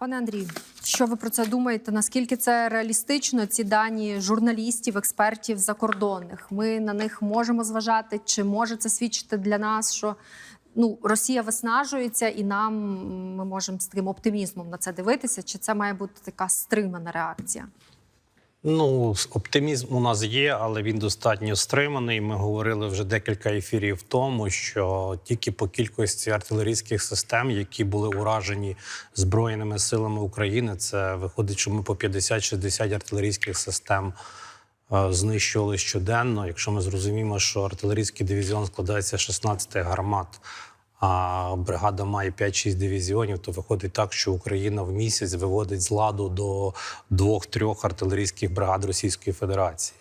пане Андрію, що ви про це думаєте? Наскільки це реалістично? Ці дані журналістів, експертів закордонних? Ми на них можемо зважати? Чи може це свідчити для нас, що ну Росія виснажується, і нам ми можемо з таким оптимізмом на це дивитися? Чи це має бути така стримана реакція? Ну, оптимізм у нас є, але він достатньо стриманий. Ми говорили вже декілька ефірів тому, що тільки по кількості артилерійських систем, які були уражені збройними силами України, це виходить, що ми по 50-60 артилерійських систем е, знищували щоденно. Якщо ми зрозуміємо, що артилерійський дивізіон складається з 16 гармат. А бригада має 5-6 дивізіонів, то виходить так, що Україна в місяць виводить з ладу до двох-трьох артилерійських бригад Російської Федерації.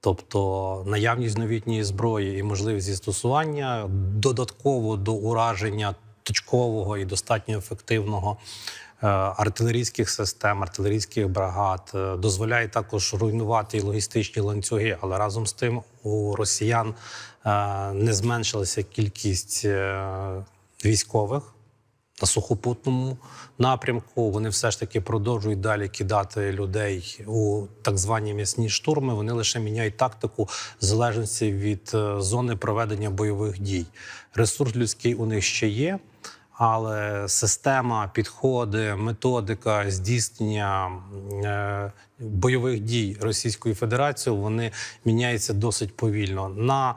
Тобто наявність новітньої зброї і можливість застосування додатково до ураження точкового і достатньо ефективного е, артилерійських систем, артилерійських бригад е, дозволяє також руйнувати і логістичні ланцюги, але разом з тим у росіян е, не зменшилася кількість військових на сухопутному напрямку. Вони все ж таки продовжують далі кидати людей у так звані м'ясні штурми. Вони лише міняють тактику в залежності від зони проведення бойових дій. Ресурс людський у них ще є. Але система, підходи, методика здійснення е, бойових дій Російської Федерації вони міняються досить повільно. На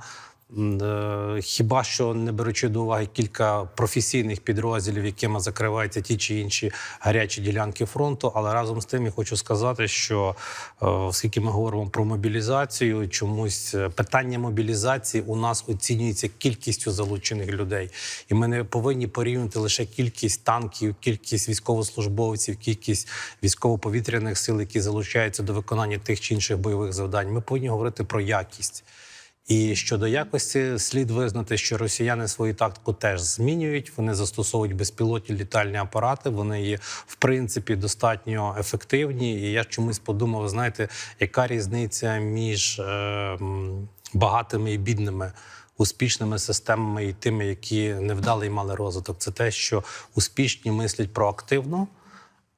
хіба що не беручи до уваги кілька професійних підрозділів, якими закриваються ті чи інші гарячі ділянки фронту. Але разом з тим я хочу сказати, що е, оскільки ми говоримо про мобілізацію, чомусь е, питання мобілізації у нас оцінюється кількістю залучених людей, і ми не повинні порівнювати лише кількість танків, кількість військовослужбовців, кількість військово-повітряних сил, які залучаються до виконання тих чи інших бойових завдань. Ми повинні говорити про якість. І щодо якості, слід визнати, що росіяни свою тактику теж змінюють. Вони застосовують безпілотні літальні апарати. Вони є в принципі достатньо ефективні. І я чомусь подумав, знаєте, яка різниця між е, багатими і бідними. Успішними системами і тими, які невдалий мали розвиток, це те, що успішні мислять проактивно,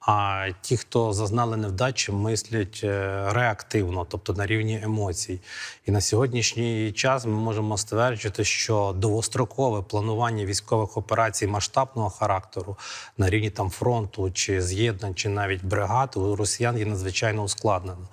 а ті, хто зазнали невдачі, мислять е, реактивно, тобто на рівні емоцій. І на сьогоднішній час ми можемо стверджувати, що довгострокове планування військових операцій масштабного характеру на рівні там фронту чи з'єднань, чи навіть бригад у росіян є надзвичайно ускладнено.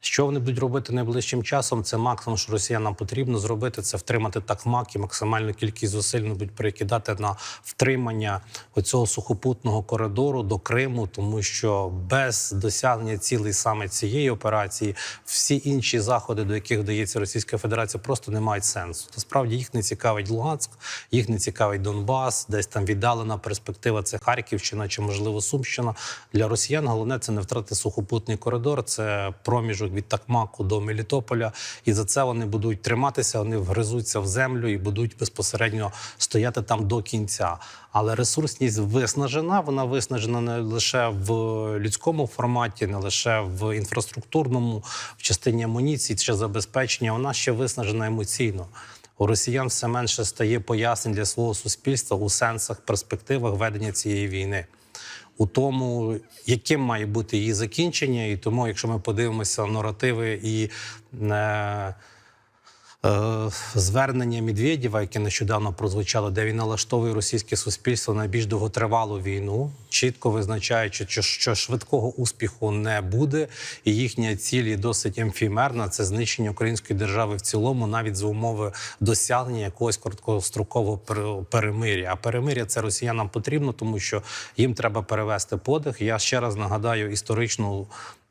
Що вони будуть робити найближчим часом? Це максимум, що росіянам потрібно зробити, це втримати такмак і максимальну кількість зусиль будуть перекидати на втримання оцього сухопутного коридору до Криму, тому що без досягнення цілей саме цієї операції всі інші заходи, до яких вдається Російська Федерація, просто не мають сенсу. Насправді їх не цікавить Луганськ, їх не цікавить Донбас, десь там віддалена перспектива. Це Харківщина чи можливо Сумщина. Для росіян головне це не втратити сухопутний коридор, це проміжок від Такмаку до Мелітополя. І за це вони будуть триматися, вони вгризуться в землю і будуть безпосередньо стояти там до кінця. Але ресурсність виснажена. Вона виснажена не лише в людському форматі, не лише в інфраструктурному, в частині амуніції чи забезпечення. Вона ще виснажена емоційно. У росіян все менше стає пояснень для свого суспільства у сенсах, перспективах ведення цієї війни. У тому, яким має бути її закінчення, і тому, якщо ми подивимося наративи і е, звернення Медведєва, яке нещодавно прозвучало, де він налаштовує російське суспільство на більш довготривалу війну, чітко визначаючи, що, швидкого успіху не буде, і їхня ціль досить емфімерна це знищення української держави в цілому, навіть за умови досягнення якогось короткострокового пере- перемир'я. А перемир'я це росіянам потрібно, тому що їм треба перевести подих. Я ще раз нагадаю історичну е,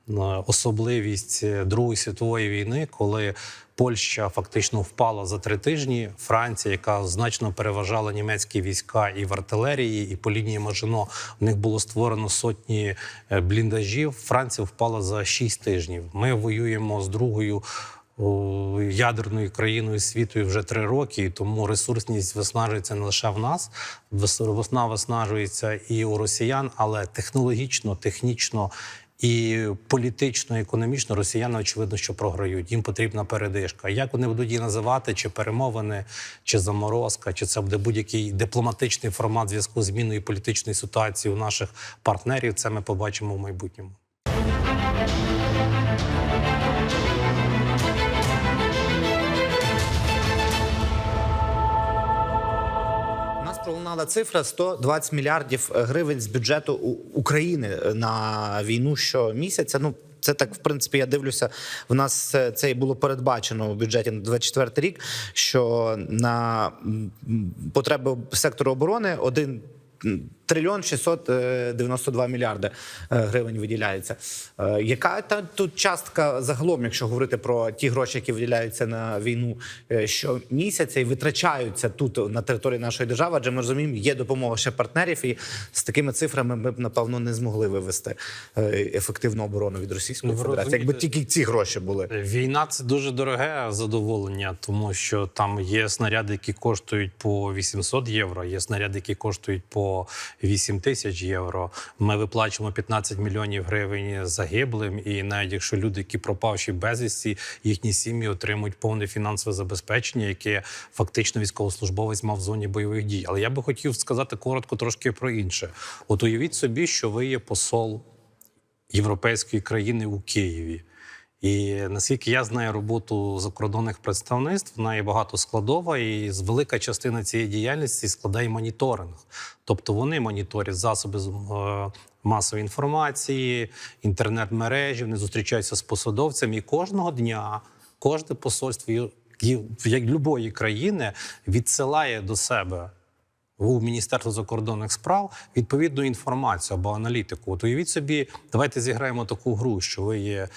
особливість е, Другої світової війни, коли Польща фактично впала за три тижні. Франція, яка значно переважала німецькі війська і в артилерії, і по лінії Мажино в них було створено сотні е, бліндажів. Франція впала за шість тижнів. Ми воюємо з другою. Ядерною країною світу вже три роки, і тому ресурсність виснажується не лише в нас, весна виснажується і у росіян, але технологічно, технічно І політично, економічно росіяни очевидно, що програють. Їм потрібна передишка. Як вони будуть її називати, чи перемовини, чи заморозка, чи це буде будь-який дипломатичний формат зв'язку з зміною політичної ситуації у наших партнерів, це ми побачимо в майбутньому. Пролунала цифра 120 мільярдів гривень з бюджету України на війну щомісяця. Ну це так, в принципі, я дивлюся. В нас це, це і було передбачено у бюджеті на 24 рік. Що на потреби сектору оборони один. Трильйон 692 мільярди е, гривень виділяється. Е, Яка та тут частка загалом, якщо говорити про ті гроші, які виділяються на війну е, щомісяця і витрачаються тут на території нашої держави? Адже ми розуміємо, є допомога ще партнерів, і з такими цифрами ми б напевно не змогли вивести е, ефективну оборону від Російської Ну, Федерації. Якби тільки ці гроші були. Війна це дуже дороге задоволення, тому що там є снаряди, які коштують по 800 євро, є снаряди, які коштують по 8 тисяч євро. Ми виплачуємо 15 мільйонів гривень загиблим, і навіть якщо люди, які пропавші безвісті, їхні сім'ї отримують повне фінансове забезпечення, яке фактично військовослужбовець мав в зоні бойових дій. Але я би хотів сказати коротко трошки про інше. От уявіть собі, що ви є посол європейської країни у Києві. І наскільки я знаю роботу закордонних представництв, вона є багато складова, і велика частина цієї діяльності складає моніторинг. Тобто вони моніторять засоби е, масової інформації, інтернет-мережі, вони зустрічаються з посадовцями, і кожного дня кожне посольство як любої країни відсилає до себе у Міністерство закордонних справ відповідну інформацію або аналітику. От уявіть собі, давайте зіграємо таку гру, що ви є.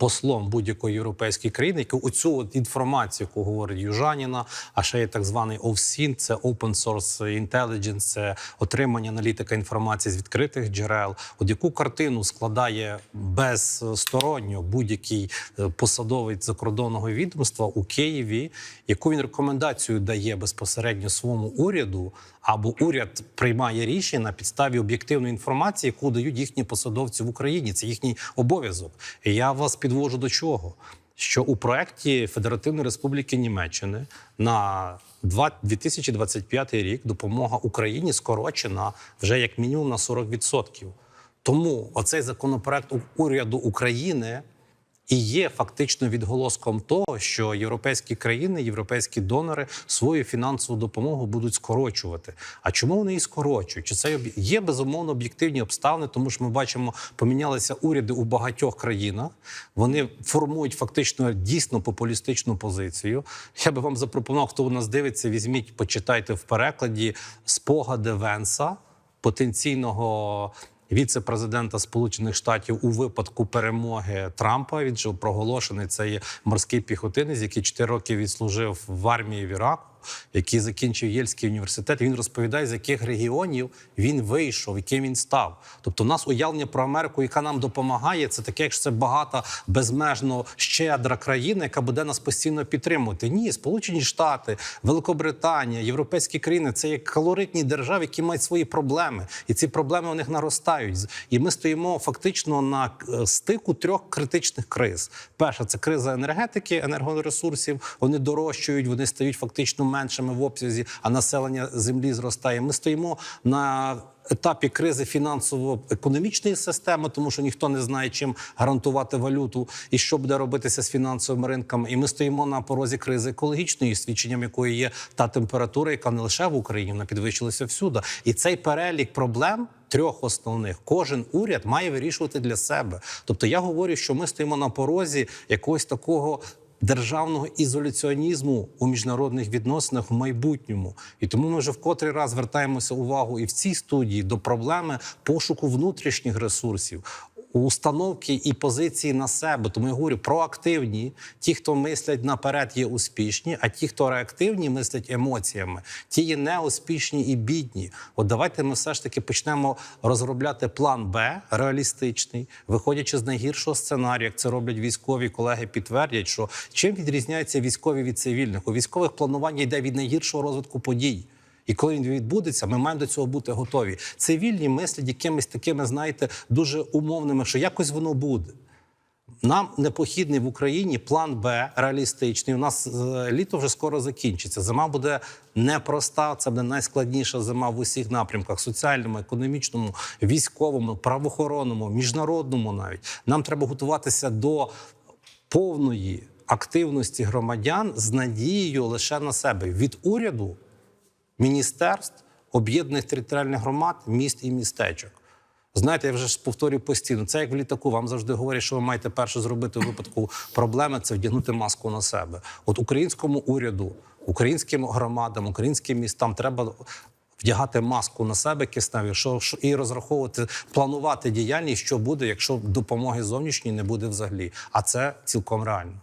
Послом будь-якої європейської країни, яку оцю от інформацію, яку говорить Южаніна, а ще є так званий OVSINT, це Open Source Intelligence, це отримання аналітика інформації з відкритих джерел. От яку картину складає безсторонньо будь-який е, посадовець закордонного відомства у Києві, яку він рекомендацію дає безпосередньо своєму уряду, або уряд приймає рішення на підставі об'єктивної інформації, яку дають їхні посадовці в Україні. Це їхній обов'язок. Я вас підвожу до чого? Що у проєкті Федеративної Республіки Німеччини на два- 2025 рік допомога Україні скорочена вже як мінімум на 40%. Тому оцей законопроект уряду України і є фактично відголоском того, що європейські країни, європейські донори свою фінансову допомогу будуть скорочувати. А чому вони її скорочують? Чи це є безумовно об'єктивні обставини? Тому що ми бачимо, помінялися уряди у багатьох країнах. Вони формують фактично дійсно популістичну позицію. Я би вам запропонував, хто у нас дивиться, візьміть, почитайте в перекладі спогади Венса, потенційного віце-президента Сполучених Штатів у випадку перемоги Трампа. Він же проголошений це є морський піхотинець, який 4 роки відслужив в армії в Іраку. Який закінчив Єльський університет, він розповідає, з яких регіонів він вийшов, яким він став. Тобто, у нас уявлення про Америку, яка нам допомагає, це таке, якщо це багата, безмежно щедра країна, яка буде нас постійно підтримувати. Ні, Сполучені Штати, Великобританія, європейські країни це є калоритні держави, які мають свої проблеми, і ці проблеми у них наростають. І ми стоїмо фактично на е, стику трьох критичних криз. Перша це криза енергетики, енергоресурсів. Вони дорожчають, вони стають фактично меншими в обсязі, а населення землі зростає. Ми стоїмо на етапі кризи фінансово-економічної системи, тому що ніхто не знає, чим гарантувати валюту і що буде робитися з фінансовими ринками. І ми стоїмо на порозі кризи екологічної, свідченням якої є та температура, яка не лише в Україні, вона підвищилася всюди. І цей перелік проблем. Трьох основних кожен уряд має вирішувати для себе. Тобто я говорю, що ми стоїмо на порозі якогось такого державного ізоляціонізму у міжнародних відносинах в майбутньому. І тому ми вже вкотрий раз звертаємося увагу і в цій студії до проблеми пошуку внутрішніх ресурсів. Установки і позиції на себе, тому я говорю проактивні. Ті, хто мислять наперед, є успішні, а ті, хто реактивні, мислять емоціями, ті є неуспішні і бідні. От давайте ми все ж таки почнемо розробляти план Б реалістичний, виходячи з найгіршого сценарію, як це роблять військові колеги, підтвердять, що чим відрізняються військові від цивільних. У військових планування йде від найгіршого розвитку подій. І коли він відбудеться, ми маємо до цього бути готові. Цивільні мислять якимись такими, знаєте, дуже умовними, що якось воно буде. Нам непохідний в Україні план Б реалістичний. У нас е, літо вже скоро закінчиться. Зима буде непроста. Це буде найскладніша зима в усіх напрямках: соціальному, економічному, військовому, правоохоронному, міжнародному. Навіть нам треба готуватися до повної активності громадян з надією лише на себе від уряду, міністерств, об'єднаних територіальних громад, міст і містечок. Знаєте, я вже ж повторюю постійно. Це як в літаку. Вам завжди говорять, що ви маєте перше зробити у випадку проблеми це вдягнути маску на себе. От українському уряду, українським громадам, українським містам треба вдягати маску на себе кисневі, що, що і розраховувати, планувати діяльність, що буде, якщо допомоги зовнішньої не буде взагалі. А це цілком реально.